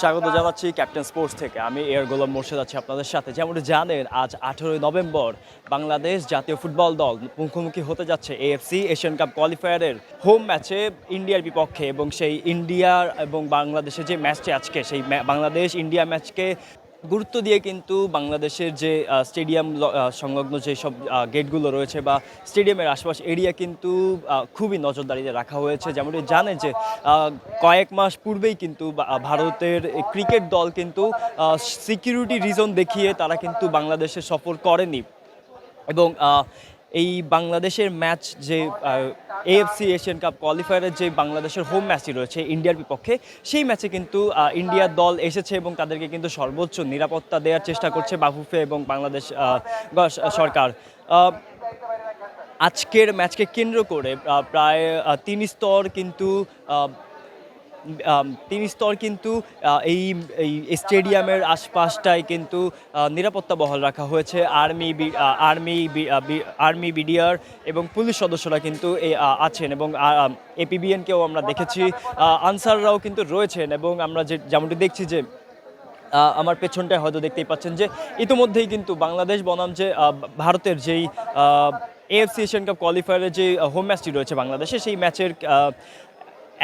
স্বাগত জানাচ্ছি captain sports থেকে। আমি এয়ার গোলাম মোর্শেদ আছি আপনাদের সাথে। যেমন জানেন, আজ আঠেরোই নভেম্বর বাংলাদেশ জাতীয় ফুটবল দল মুখোমুখি হতে যাচ্ছে এএফসি এশিয়ান কাপ কোয়ালিফায়ারের হোম ম্যাচে ইন্ডিয়ার বিপক্ষে এবং সেই ইন্ডিয়ার এবং বাংলাদেশের যে ম্যাচটি আজকে, সেই বাংলাদেশ ইন্ডিয়া ম্যাচকে গুরুত্ব দিয়ে কিন্তু বাংলাদেশের যে স্টেডিয়াম সংলগ্ন যে সব গেটগুলো রয়েছে বা স্টেডিয়ামের আশপাশ এরিয়া কিন্তু খুবই নজরদারিতে রাখা হয়েছে। যেমনটি জানে যে কয়েক মাস পূর্বেই কিন্তু ভারতের ক্রিকেট দল কিন্তু সিকিউরিটি রিজন দেখিয়ে তারা কিন্তু বাংলাদেশে সফর করেনি। এবং এই বাংলাদেশের ম্যাচ যে এএফসি এশিয়ান কাপ কোয়ালিফায়ারের যে বাংলাদেশের হোম ম্যাচটি রয়েছে ইন্ডিয়ার বিপক্ষে, সেই ম্যাচে কিন্তু ইন্ডিয়ার দল এসেছে এবং তাদেরকে কিন্তু সর্বোচ্চ নিরাপত্তা দেওয়ার চেষ্টা করছে বাফুফে এবং বাংলাদেশ সরকার। আজকের ম্যাচকে কেন্দ্র করে প্রায় তিন স্তর কিন্তু তিন স্তর কিন্তু এই এই স্টেডিয়ামের আশপাশটায় কিন্তু নিরাপত্তা বহাল রাখা হয়েছে। আর্মি আর্মি আর্মি বিডিআর এবং পুলিশ সদস্যরা কিন্তু আছেন এবং এপিবিএনকেও আমরা দেখেছি। আনসাররাও কিন্তু রয়েছেন এবং আমরা যে, যেমনটি দেখছি যে আমার পেছনটায় হয়তো দেখতেই পাচ্ছেন যে, ইতিমধ্যেই কিন্তু বাংলাদেশ বনাম যে ভারতের যেই এএফসি এশিয়ান কাপ কোয়ালিফায়ারের যে হোম ম্যাচটি রয়েছে বাংলাদেশে, সেই ম্যাচের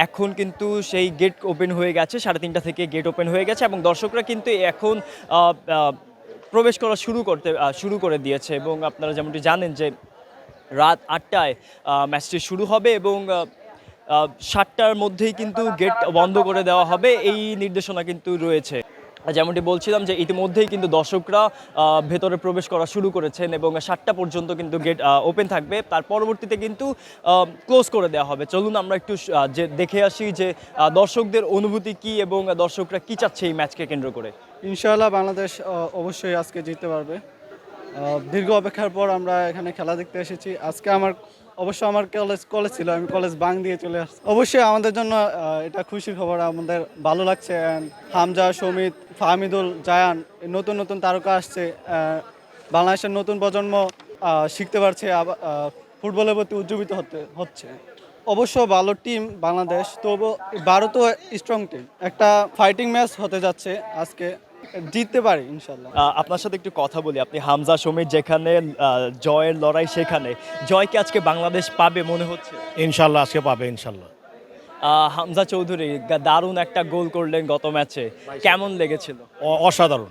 এখন কিন্তু সেই গেট ওপেন হয়ে গেছে, সাড়ে তিনটা থেকে গেট ওপেন হয়ে গেছে এবং দর্শকরা কিন্তু এখন প্রবেশ করা শুরু করতে শুরু করে দিয়েছে এবং আপনারা যেমনটি জানেন যে রাত আটটায় ম্যাচটি শুরু হবে এবং সাতটার মধ্যেই কিন্তু গেট বন্ধ করে দেওয়া হবে, এই নির্দেশনা কিন্তু রয়েছে। যেমনটি বলছিলাম যে ইতিমধ্যেই কিন্তু দর্শকরা ভেতরে প্রবেশ করা শুরু করেছেন এবং সাতটা পর্যন্ত কিন্তু গেট ওপেন থাকবে। তার পরবর্তীতে কিন্তু ক্লোজ করে দেওয়া হবে। চলুন আমরা একটু যে দেখে আসি যে দর্শকদের অনুভূতি কি এবং দর্শকরা কি চাচ্ছে এই ম্যাচকে কেন্দ্র করে? ইনশাআল্লাহ বাংলাদেশ অবশ্যই আজকে জিততে পারবে। দীর্ঘ অপেক্ষার পর আমরা এখানে খেলা দেখতে এসেছি। আজকে আমার অবশ্য আমার কলেজ কলেজ ছিল, আমি কলেজ বাং দিয়ে চলে আসছি। অবশ্যই আমাদের জন্য এটা খুশির খবর, আমাদের ভালো লাগছে। And হামজা, সমিত, ফাহমিদুল, জায়ান নতুন নতুন তারকা আসছে। বাংলাদেশের নতুন প্রজন্ম শিখতে পারছে ফুটবলের প্রতি উজ্জীবিত হতে, হচ্ছে। অবশ্য ভালো টিম বাংলাদেশ তবু ভারতও স্ট্রং টিম একটা ফাইটিং ম্যাচ হতে যাচ্ছে আজকে। জিততে পারি ইনশাল্লাহ আপনার সাথে একটু কথা বলি। আপনি হামজা সমীর যেখানে জয়ের লড়াই সেখানে জয়কে আজকে বাংলাদেশ পাবে মনে হচ্ছে? ইনশাল্লাহ আজকে পাবে ইনশাল্লাহ হামজা চৌধুরী দারুণ একটা গোল করলেন গত ম্যাচে। কেমন লেগেছিল? অ- অসাধারণ।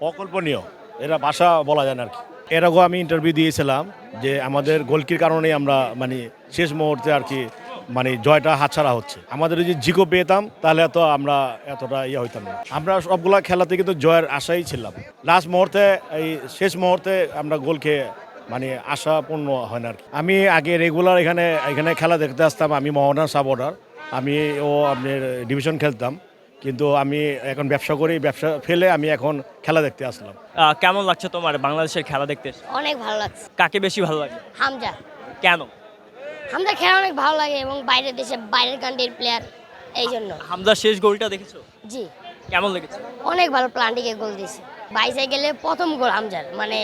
অকল্পনীয়। এরা ভাষা বলা যায় না আর কি। এর আগেও আমি ইন্টারভিউ দিয়েছিলাম যে আমাদের গোলকির কারণেই আমরা মানে শেষ মুহূর্তে আর কি মানে জয়টা হাতছাড়া হচ্ছে। আমাদের যদি জিকো পেতাম তাহলে তো আমরা এতটা ইয়ে হইতাম না। আমরা সবগুলা খেলাতে কিন্তু জয়ের আশাই ছিলাম। লাস্ট মুহূর্তে এই শেষ মুহূর্তে আমরা গোল খেয়ে মানে আশাপূর্ণ হয় না আর কি। আমি আগে রেগুলার এখানে এখানে খেলা দেখতে আসতাম আমি মোহনার সাব অর্ডার আমি ও আপনার ডিভিশন খেলতাম। কিন্তু আমি এখন ব্যবসা করি ব্যবসা ফেলে আমি এখন খেলা দেখতে আসলাম। কেমন লাগছে তোমার বাংলাদেশের খেলা দেখতে? অনেক ভালো লাগছে। কাকে বেশি ভালো লাগে? হামজা। কেন? হামজা খেলা অনেক ভালো লাগে এবং বাইরের দেশে বাইরের কান্ট্রির প্লেয়ার এই জন্য হামজার শেষ গোলটা দেখেছ? জি। কেমন লেগেছে? অনেক ভালো প্লান্টিকে গোল দিয়েছে। বাইসে গেলে প্রথম গোল হামজার মানে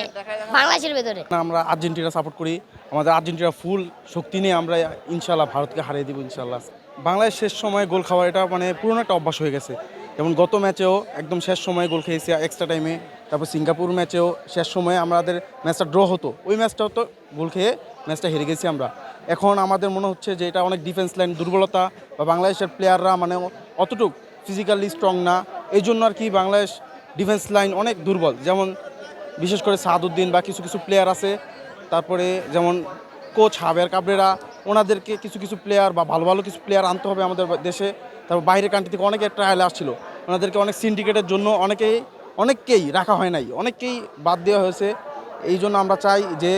বাংলাদেশের ভেতরে। আমরা আর্জেন্টিনা সাপোর্ট করি। আমাদের আর্জেন্টিনা ফুল শক্তি নিয়ে আমরা ইনশাল্লাহ ভারতকে হারিয়ে দিব ইনশাল্লাহ বাংলাদেশ শেষ সময়ে গোল খাওয়া এটা মানে পুরনো একটা অভ্যাস হয়ে গেছে। যেমন গত ম্যাচেও একদম শেষ সময়ে গোল খেয়েছি এক্সট্রা টাইমে তারপর সিঙ্গাপুর ম্যাচেও শেষ সময়ে আমাদের ম্যাচটা ড্র হতো। ওই ম্যাচটাও তো গোল খেয়ে ম্যাচটা হেরে গেছি আমরা। এখন আমাদের মনে হচ্ছে যে এটা অনেক ডিফেন্স লাইন দুর্বলতা বা বাংলাদেশের প্লেয়াররা মানে অতটুক ফিজিক্যালি স্ট্রং না। এই জন্য আর কি বাংলাদেশ ডিফেন্স লাইন অনেক দুর্বল। যেমন বিশেষ করে সাদউদ্দিন বা কিছু কিছু প্লেয়ার আছে। তারপরে যেমন কোচ হাবের কাবরেরা, ওনাদেরকে কিছু কিছু প্লেয়ার বা ভালো ভালো কিছু প্লেয়ার আনতে হবে আমাদের দেশে। তারপর বাইরের কান্ট্রি থেকে অনেকে ট্রায়াল আসছিল। ওনাদেরকে অনেক সিন্ডিকেটের জন্য অনেকেই, অনেককেই রাখা হয় নাই। অনেককেই বাদ দেওয়া হয়েছে। এই জন্য আমরা চাই যে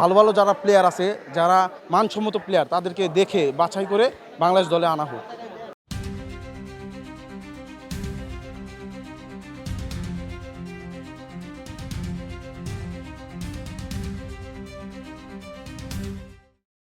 ভালো ভালো যারা প্লেয়ার আছে, যারা মানসম্মত প্লেয়ার তাদেরকে দেখে, বাছাই করে বাংলাদেশ দলে আনা হোক।